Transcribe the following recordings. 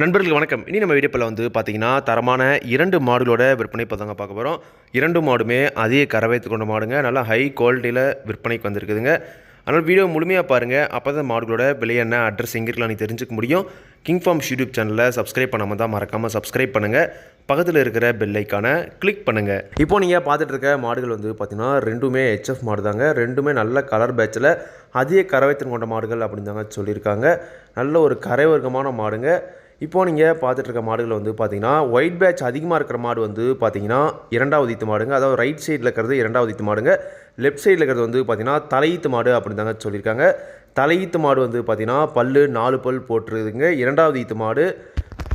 நண்பர்களுக்கு வணக்கம். இனி நம்ம வீடியோப்பில் வந்து பார்த்தீங்கன்னா தரமான இரண்டு மாடுகளோட விற்பனை இப்போ தாங்க பார்க்க போகிறோம் இரண்டு மாடுமே அதிக கரவைத்து கொண்ட மாடுங்க. நல்லா ஹை குவாலிட்டியில் விற்பனைக்கு வந்திருக்குதுங்க. அதனால் வீடியோ முழுமையாக பாருங்கள் அப்போ தான் மாடுகளோட விலை என்ன அட்ரஸ் எங்கே இருக்கலாம் நீ தெரிஞ்சுக்க முடியும். கிங் ஃபார்ம்ஸ் யூடியூப் சேனலில் சப்ஸ்கிரைப் பண்ணாமல் தான் மறக்காமல் சப்ஸ்கிரைப் பண்ணுங்கள் பக்கத்தில் இருக்கிற பெல்லைக்கான கிளிக் பண்ணுங்கள் இப்போ நீங்கள் பார்த்துட்டு இருக்க மாடுகள் வந்து பார்த்தீங்கன்னா ரெண்டுமே ஹெச்எஃப் மாடு தாங்க ரெண்டுமே நல்ல கலர் பேட்சில் அதிக கறவைத்திறன் கொண்ட மாடுகள் அப்படின்னு தாங்க சொல்லியிருக்காங்க. நல்ல ஒரு கரை வர்க்கமான மாடுங்க. இப்போ நீங்கள் பார்த்துட்ருக்க மாடுகள் வந்து பார்த்தீங்கன்னா ஒயிட் பேட்ச் அதிகமாக இருக்கிற மாடு வந்து பார்த்தீங்கன்னா இரண்டாவது ஈத்து மாடுங்க. அதாவது ரைட் சைடில் இருக்கிறது இரண்டாவது ஈத்து மாடுங்க. லெஃப்ட் சைடில் இருக்கிறது வந்து பார்த்தீங்கன்னா தலையீத்து மாடு அப்படின்னு தாங்க சொல்லியிருக்காங்க தலையீத்து மாடு வந்து பார்த்தீங்கன்னா பல்லு நாலு பல் போட்டுருதுங்க இரண்டாவது ஈத்து மாடு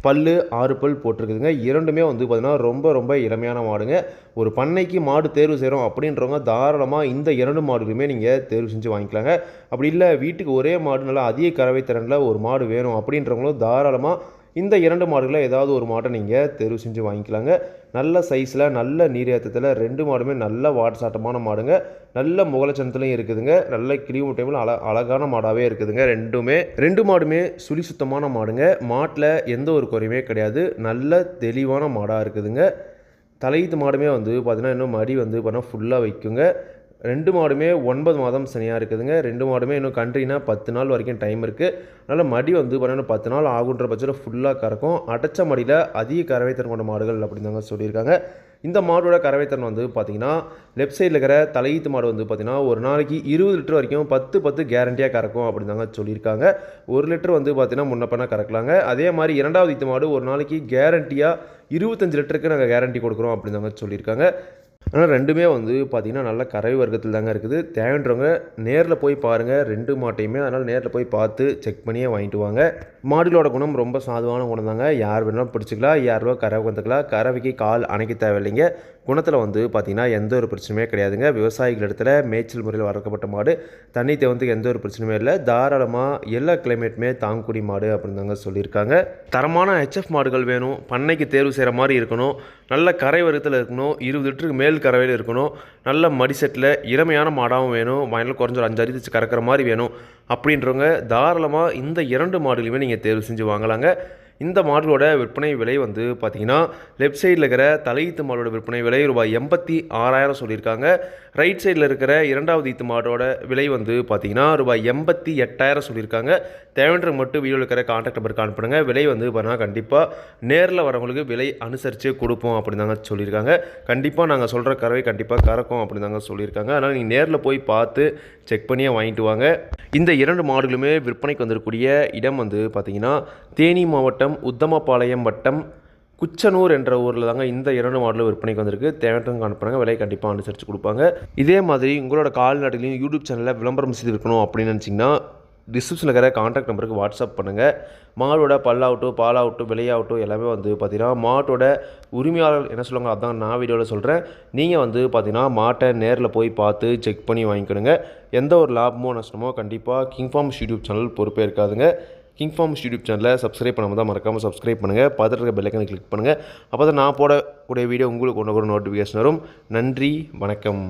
பல்லு ஆறு பல் போட்டிருக்குதுங்க. இரண்டுமே வந்து பார்த்திங்கன்னா ரொம்ப ரொம்ப இளமையான மாடுங்க. ஒரு பண்ணைக்கு மாடு தேர்வு செய்கிறோம் அப்படின்றவங்க தாராளமாக இந்த இரண்டு மாடுகளுமே நீங்கள் தேர்வு செஞ்சு வாங்கிக்கலாங்க. அப்படி இல்லை வீட்டுக்கு ஒரே மாடு நல்லா அதிக கறவை திறனில் ஒரு மாடு வேணும் அப்படின்றவங்களும் தாராளமாக இந்த இரண்டு மாடுகளில் ஏதாவது ஒரு மாட்டை நீங்கள் தேர்வு செஞ்சு வாங்கிக்கலாங்க. நல்ல சைஸில் நல்ல நீரேற்றத்தில் ரெண்டு மாடுமே நல்ல வாட்சாட்டமான மாடுங்க. நல்ல முகலச்சனத்துலையும் இருக்குதுங்க. நல்ல கிளி முட்டையும் அழ அழகான மாடாகவே இருக்குதுங்க. ரெண்டுமே ரெண்டு மாடுமே சுழி சுத்தமான மாடுங்க. மாட்டில் எந்த ஒரு குறையுமே கிடையாது. நல்ல தெளிவான மாடாக இருக்குதுங்க. தலையீத்து மாடுமே வந்து பார்த்திங்கன்னா இன்னும் மடி வந்து பார்த்தீங்கன்னா ஃபுல்லாக வைக்குங்க. ரெண்டு மாடுமே ஒன்பது மாதம் சனியாக இருக்குதுங்க. ரெண்டு மாடுமே இன்னும் கண்ட்ரினா பத்து நாள் வரைக்கும் டைம் இருக்குது அதனால் மடி வந்து பார்த்தீங்கன்னா பத்து நாள் ஆகுன்ற பட்சத்தில் ஃபுல்லாக கறக்கும். அடைச்ச மடியில் அதிக கறவைத்திறன் கொண்ட மாடுகள் அப்படின்னு தாங்க சொல்லியிருக்காங்க. இந்த மாடோட கறவைத்திறன் வந்து பார்த்தீங்கன்னா லெஃப்ட் சைடில் இருக்கிற தலையீத்து மாடு வந்து பார்த்திங்கன்னா ஒரு நாளைக்கு இருபது லிட்டர் வரைக்கும் பத்து பத்து கேரண்டியாக கறக்கும் அப்படின்னு தாங்க சொல்லியிருக்காங்க. ஒரு லிட்டர் வந்து பார்த்தீங்கன்னா முன்ன பண்ணால் கறக்கலாங்க. அதே மாதிரி இரண்டாவது ஈத்து மாடு ஒரு நாளைக்கு கேரண்டியாக இருபத்தஞ்சு லிட்டருக்கு நாங்கள் கேரண்டி கொடுக்குறோம் அப்படின்னு தாங்க சொல்லியிருக்காங்க. ஆனால் ரெண்டுமே வந்து பார்த்திங்கன்னா நல்ல கறவை வர்க்கத்தில் தாங்க இருக்குது. தேவைன்றவங்க நேரில் போய் பாருங்கள் ரெண்டு மாட்டையுமே அதனால் நேரில் போய் பார்த்து செக் பண்ணியே வாங்கிட்டு வாங்க. மாடுகளோட குணம் ரொம்ப சாதுவான குணம் தாங்க. யார் வேணாலும் பிடிச்சிக்கலாம். யார் ரூபா கறவை வந்துக்கலாம் கறவைக்கு கால் அணைக்க தேவையில்லைங்க. குணத்தில் வந்து பார்த்திங்கன்னா எந்த ஒரு பிரச்சனையுமே கிடையாதுங்க. விவசாயிகள் இடத்துல மேய்ச்சல் முறையில் வளர்க்கப்பட்ட மாடு தண்ணி தேவத்துக்கு எந்த ஒரு பிரச்சனையுமே இல்லை. தாராளமாக எல்லா கிளைமேட்டுமே தாங்கக்கூடிய மாடு அப்படின்னு தாங்க சொல்லியிருக்காங்க. தரமான ஹெச்எஃப் மாடுகள் வேணும் பண்ணைக்கு தேர்வு செய்கிற மாதிரி இருக்கணும் நல்ல கரை வர்க்கத்தில் இருக்கணும் இருபது லிட்டருக்கு மேல் கறவையில் இருக்கணும் நல்ல மடி செட்டில் இளமையான மாடாகவும் வேணும் வயலில் குறைஞ்ச ஒரு அஞ்சு அடி கறக்கிற மாதிரி வேணும் அப்படின்றவங்க தாராளமாக இந்த இரண்டு மாடுகளுமே நீங்கள் தேர்வு செஞ்சு வாங்கலாங்க. இந்த மாடலோட விற்பனை விலை வந்து பார்த்தீங்கன்னா லெஃப்ட் சைடில் இருக்கிற தலையீத்து மாடலோட விற்பனை விலை ரூபாய் எண்பத்தி ஆறாயிரம் சொல்லியிருக்காங்க. ரைட் சைடில் இருக்கிற இரண்டாவது ஈத்து மாடோட விலை வந்து பார்த்தீங்கன்னா ரூபாய் எண்பத்தி எட்டாயிரம் சொல்லியிருக்காங்க. தேவைன்ற மட்டும் வீடியோவில் இருக்கிற கான்டாக்ட் நம்பர் அனுப்புங்க விலை வந்து பார்த்தீங்கன்னா கண்டிப்பாக நேரில் வரவங்களுக்கு விலை அனுசரித்து கொடுப்போம் அப்படின்னு தாங்க சொல்லியிருக்காங்க. கண்டிப்பாக நாங்கள் சொல்கிற கறவை கண்டிப்பாக கறக்கும் அப்படின்னு தாங்க சொல்லியிருக்காங்க. அதனால் நீங்கள் நேரில் போய் பார்த்து செக் பண்ணியே வாங்கிட்டு வாங்க. இந்த இரண்டு மாடுகளுமே விற்பனைக்கு வந்திருக்கக்கூடிய இடம் வந்து பார்த்திங்கன்னா தேனி மாவட்டம் உத்தமபாளையம் வட்டம் குச்சனூர் என்ற ஊரில் தாங்க இந்த இரண்டு மாடலும் விற்பனைக்கு வந்திருக்கு. தேவையற்றவங்க அனுப்புறாங்க விலை கண்டிப்பாக அனுசரித்து கொடுப்பாங்க. இதே மாதிரி உங்களோட கால்நடைகளையும் யூடியூப் சேனலில் விளம்பரம் செய்து இருக்கணும் அப்படின்னு நினச்சிங்கன்னா டிஸ்கிரிப்ஷனில் இருக்கிற கான்டாக்ட் நம்பருக்கு வாட்ஸ்அப் பண்ணுங்கள் மாடோட பல்லாகட்டும் பாலாகட்டும் விலையாகட்டும் எல்லாமே வந்து பார்த்தீங்கன்னா மாட்டோட உரிமையாளர் என்ன சொல்லுவாங்க அதான் நான் வீடியோவில் சொல்கிறேன் நீங்கள் வந்து பார்த்தீங்கன்னா மாட்டை நேரில் போய் பார்த்து செக் பண்ணி வாங்கிக்கணுங்க. எந்த ஒரு லாபமோ நஷ்டமோ கண்டிப்பாக கிங்ஃபார்ம்ஸ் யூடியூப் சேனல் பொறுப்பே இருக்காதுங்க. கிங் ஃபார்ம்ஸ் யூடியூப் சேனலை சப்ஸ்கிரைப் பண்ணாமல் தான் மறக்காமல் சப்ஸ்கிரைப் பண்ணுங்கள் பார்த்துட்டு இருக்க பெல்லைக்கனை கிளிக் பண்ணுங்கள் அப்போ தான் நான் போடக்கூடிய வீடியோ உங்களுக்கு ஒன்று ஒரு நோட்டிஃபிகேஷன் வரும். நன்றி வணக்கம்.